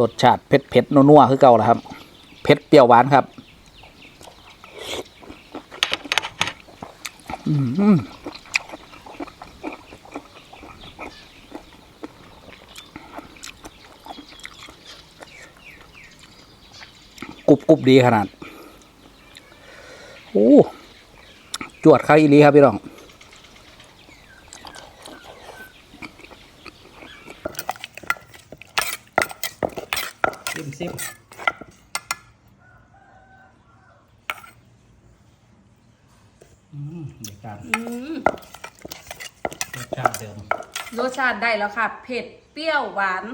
รสชาติเผ็ดเผ็ดนัวๆคือเก่าแหละครับเผ็ดเปรี้ยวหวานครับกรุบกรุบดีขนาดโอ้จวดข้าวอีลีครับพี่น้อง ซิมซิมอืมเดี๋ยวกันรสชาติเดิม รสชาติได้แล้วค่ะ เผ็ด เปรี้ยว หวาน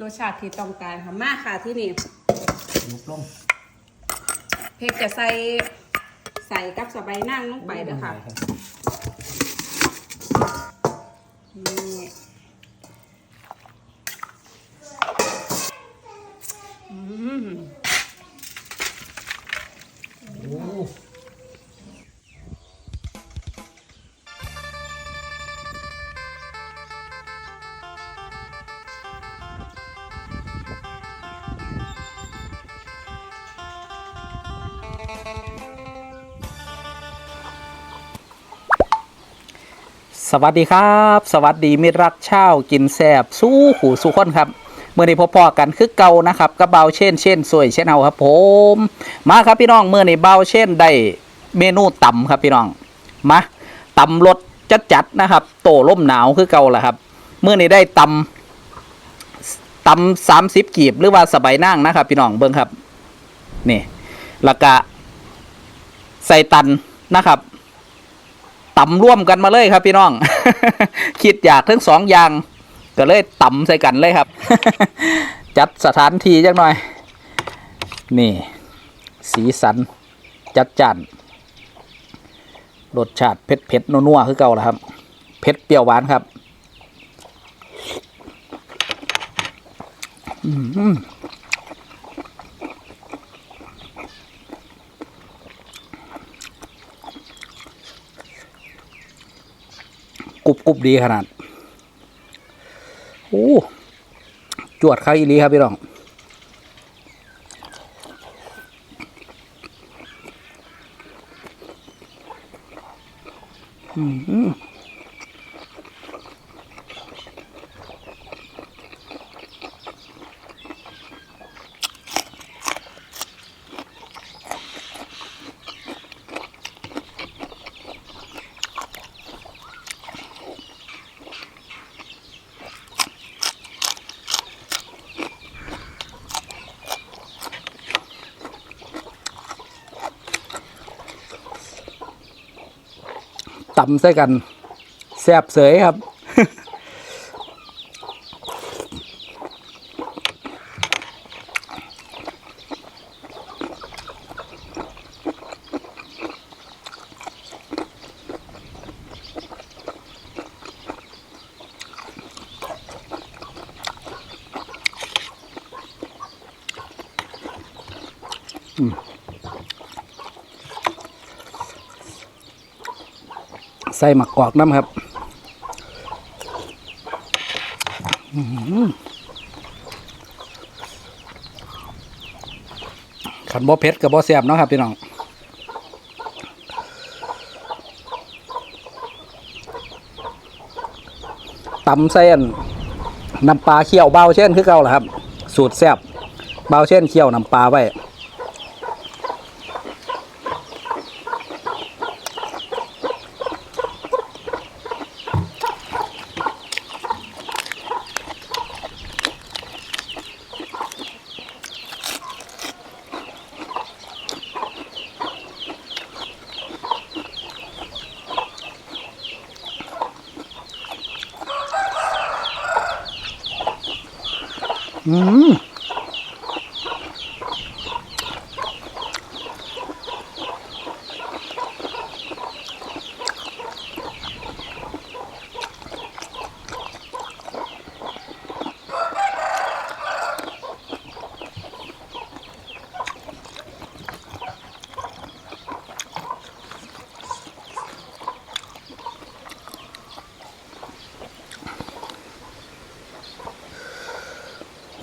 รสชาติที่ต้องการค่ะ มากค่ะที่นี่ยุบลงเผ็ดจะใส่ใส่กับสะใบายนั่งลงไปเด้อค่ะนี่ สวัสดีครับ สวัสดีมิตรรักเช่ากินแซบสู้หูสู้คนครับเมื่อนี้พอๆกันคือเก่านะครับกระเบาเช่นเช่นสวยเช่นเอาครับ ผม มาครับพี่น้องเมื่อนี้เบาเช่นได้เมนูต่ำครับพี่น้องมาต่ำรสจัดๆนะครับ โตล่มหนาวคือเก่าแหละครับเมื่อนี้ได้ตำตำสามสิบกีบหรือว่าสบายนั่งนะครับ พี่น้องเบิ้งครับนี่ล้วก็ใส่ตันนะครับ ต่ำร่วมกันมาเลยครับพี่น้อง คิดอยากทั้งสองอย่าง ก็เลยต่ำใส่กันเลยครับ จัดสถานที่จังหน่อย นี่ สีสัน จัดจ้านรสชาติเผ็ดเผ็ดนัวๆคือเก่าแหละครับ เผ็ดเปรี้ยวหวานครับ อืม กรุบดีขนาดโอ้จวดข้าวอีลีครับพี่น้องอืม ตำใส่กันแซ่บเสยครับ ใส่หมักกอกน้ำครับอื้อหือขันบ่เผ็ดกับบ่แซบเนาะครับพี่น้องตำเส้นน้ำปลาเคี่ยวเบาเช่นคือเก่าแหละครับ สูตรแซบเบาเช่นเคี่ยวน้ำปลาไว้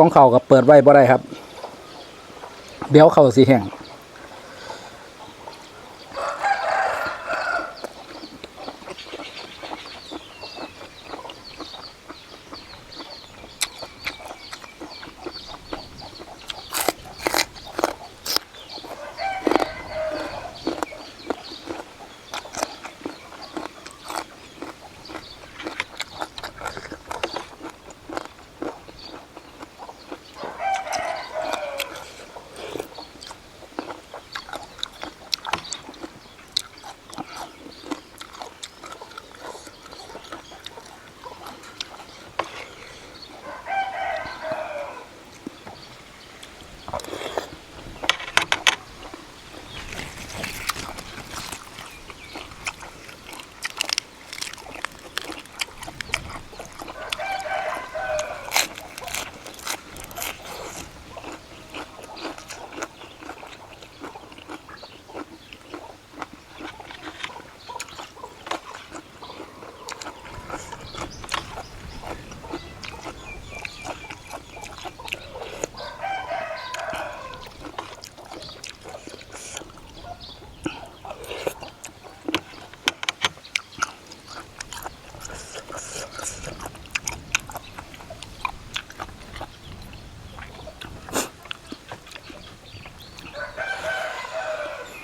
ของเขากับเปิดไว้บ่ได้ครับ เดี๋ยวเขาสีแห้ง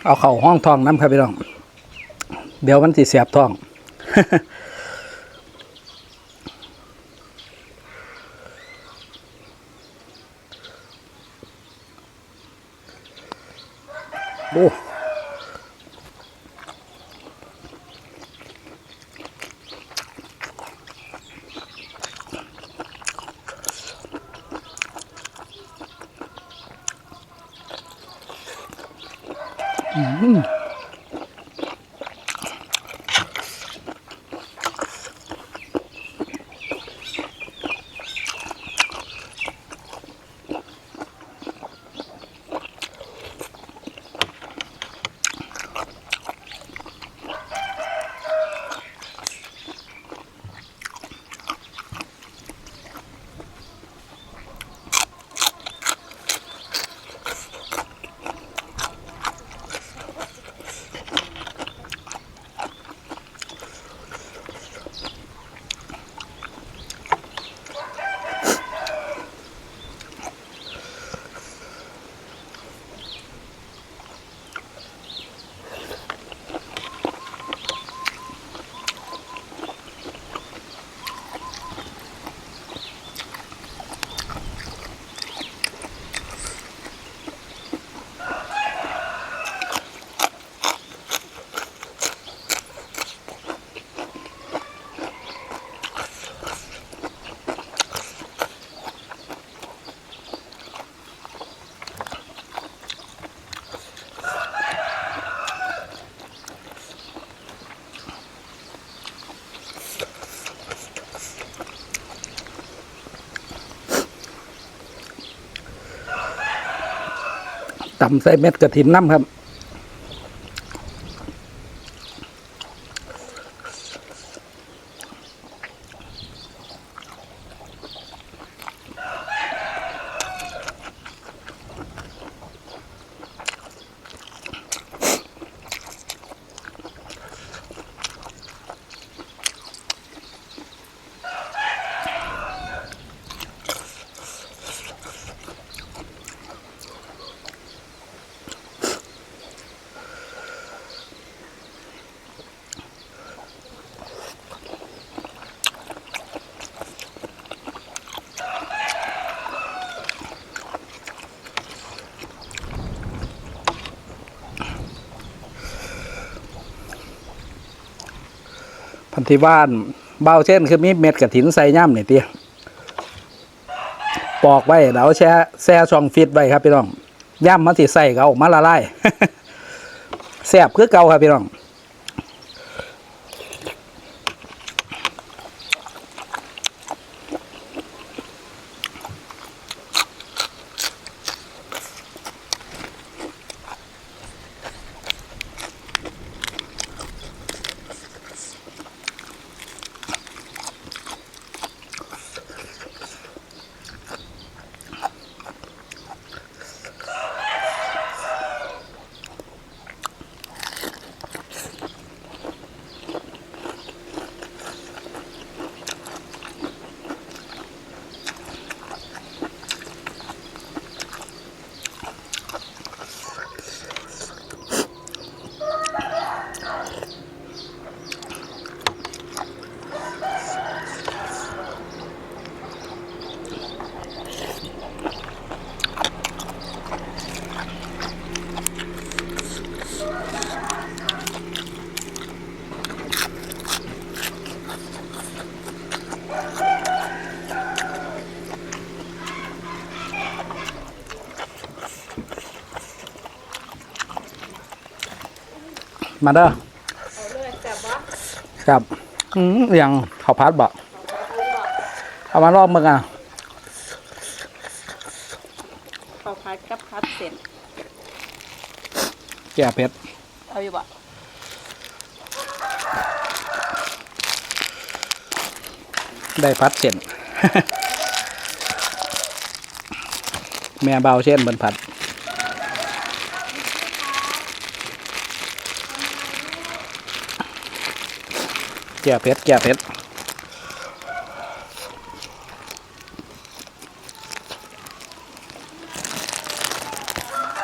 เอาเข่าห้องทองน้ำครับพี่น้อง เดี๋ยวมันสิเสียบท้องโอ้ ตำใส่เม็ดกระถินน้ำครับ พันธิบ้านเบาเช่นคือมีเม็ดกระถินใส่ย่ำเนี่ยเตี้ยปอกไว้แล้วแช่แช่ช่องฟิตไว้ครับพี่น้องย่ำมันสิใส่ก็เขาออกมาละลายแสบคือเก่าครับพี่น้อง มาเด้อเอาเลยแซ่บบ่ครับอืมอยังข้าวพัดบอกเอามารอบมึงอะข้าวผัดกับผัดเส้นแก่เผ็ดเอาอยู่บ่ได้พัดเส้นแม่เบาเช่นบนผัด แก่เผ็ดแก่เผ็ด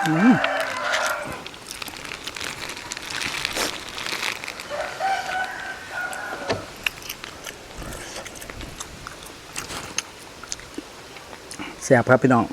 อืมแซ่บครับพี่น้อง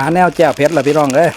หาแนวแจ่วเพชรละพี่น้องเอ้ย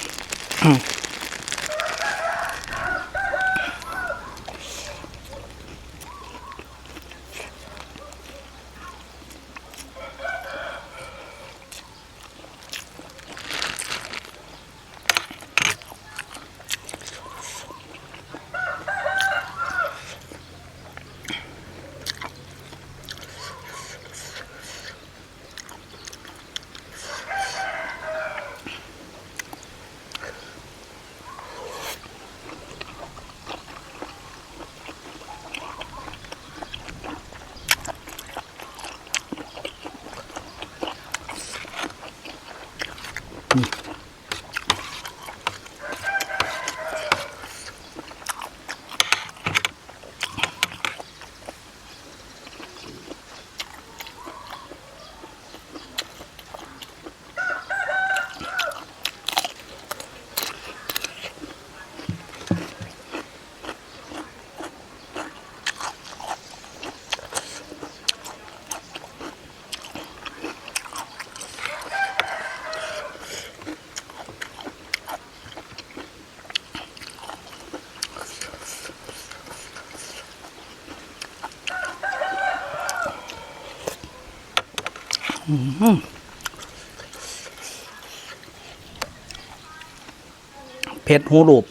เผ็ดหูรูป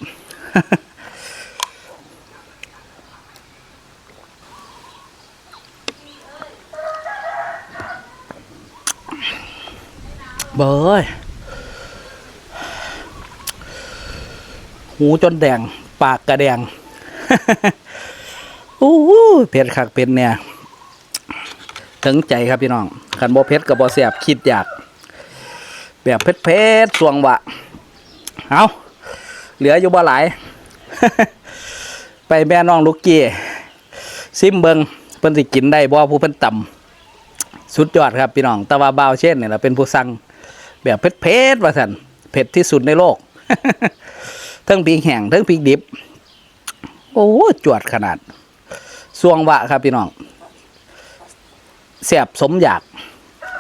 เบยหูจนแดง ปากกระแดงอู้เผ็ดคักเป็นเนี่ย ถึงใจครับพี่น้อง ขันบ่เผ็ดกับบ่เสียบคิดอยาก แบบเผ็ดเผ็ดๆสวงวะเอาเหลืออยู่บ่หลาย ไปแม่น้องลูกกี้ซิมเบิงเพิ่นสิกินได้บ่ผู้เพิ่นต่ำสุดยอดครับพี่น้องต่ว่าบ่าวเช่นนี่แหละเป็นผู้สั่งแบบเผ็ดเผ็ดๆว่าซั่นเผ็ดที่สุดในโลกทั้งพริกแห้งทั้งพริกดิบ โอ้จวดขนาดสวงวะครับพี่น้องแสบสมอยาก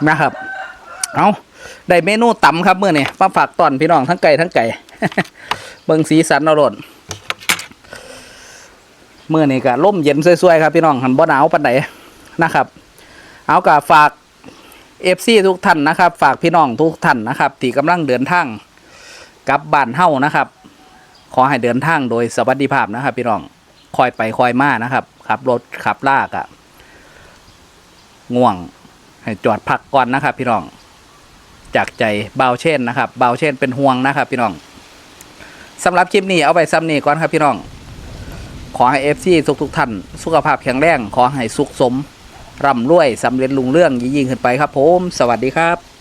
นะครับ เอาได้เมนูตำครับเมื้อนี้มาฝากตอนพี่น้องทั้งไก่ทั้งไก่เบิ่งสีสันเอาโลดมื้อนี้ก็ล่มเย็นสวยๆครับพี่น้องหันบ่หนาวปานใดนะครับ เอาก็ฝาก FC ทุกท่านนะครับ ฝากพี่น้องทุกท่านนะครับที่กำลังเดินทางกลับบ้านเฮานะครับ ขอให้เดินทางโดยสวัสดิภาพนะครับ พี่น้องคอยไปคอยมานะครับขับรถขับลากอะง่วง ให้จอดพักก่อนนะครับ พี่น้อง จากใจเบาเช่นนะครับเบาเช่นเป็นห่วงนะครับ พี่น้องสำหรับคลิปนี้เอาไปซ้ำนี้ก่อนครับพี่น้อง ขอให้เอฟซีทุกทุกท่านสุขภาพแข็งแรง ขอให้สุขสมร่ำรวยสำเร็จลุงเรื่องยิ่งขึ้นไปครับผม สวัสดีครับ